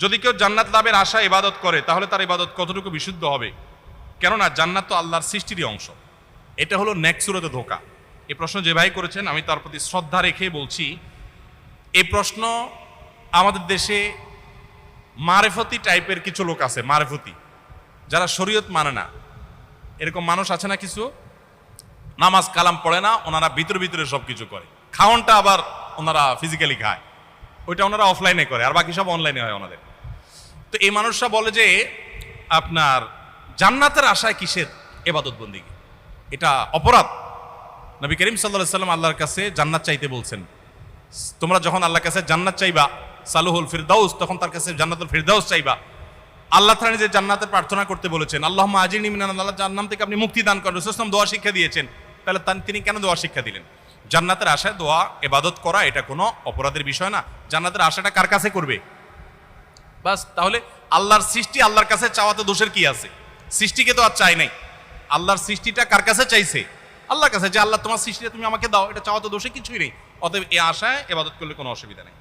যদি কেউ জান্নাত লাভের আশা ইবাদত করে, তাহলে তার ইবাদত কতটুকু বিশুদ্ধ হবে? কেননা জান্নাত তো আল্লাহর সৃষ্টিরই অংশ। এটা হলো নেক্সুরতে ধোকা। এই প্রশ্ন যে ভাই করেছেন, আমি তার প্রতি শ্রদ্ধা রেখে বলছি এই প্রশ্ন আমাদের দেশে মারেফতি টাইপের কিছু লোক আছে, মারেফতি, যারা শরীয়ত মানে না। এরকম মানুষ আছে না কিছু? নামাজ কালাম পড়ে না, ওনারা ভিতরে ভিতরে সব কিছু করে। খাওয়ানটা আবার ওনারা ফিজিক্যালি খায়। ওইটা ওনারা অফলাইনে করে, আর বাকি সব অনলাইনে হয় ওনাদের। তো এই মানুষরা বলে যে, আপনার জান্নাতের আশায় কিসের এবাদত বন্দিগি এটা অপরাধ। নবী করিম সাল্লাহ সাল্লাম আল্লাহর কাছে জান্নাত চাইতে বলছেন। তোমরা যখন আল্লাহর কাছে জান্নাত চাইবা, সালুহুল ফিরদাউস, তখন তার কাছে জান্নাতুল ফিরদাউস চাইবা। আল্লাহ তাআলা যে জান্নাতের প্রার্থনা করতে বলেছেন আল্লাহ আজিনী মিনান আল্লাহ জান্নাম থেকে আপনি মুক্তি দান করেন রসুলাম দোয়া শিক্ষা দিয়েছেন। তাহলে তিনি কেন দোয়া শিক্ষা দিলেন? জান্নাতের আশায় দোয়া এবাদত করা এটা কোনো অপরাধের বিষয় না। জান্নাতের আশাটা কার কাছে করবে? বাস, তাহলে আল্লাহর সৃষ্টি আল্লাহর কাছে চাওয়াতে দোষের কি আছে? সৃষ্টিকে তো আর চাই নাই। আল্লাহর সৃষ্টিটা কার কাছে চাইছে? আল্লাহর কাছে যে, আল্লাহ, তোমার সৃষ্টিটা তুমি আমাকে দাও, এটা চাওয়াতে দোষে কিছুই নেই। অতএব এ আশায় এবাদত করলে কোনো অসুবিধা নেই।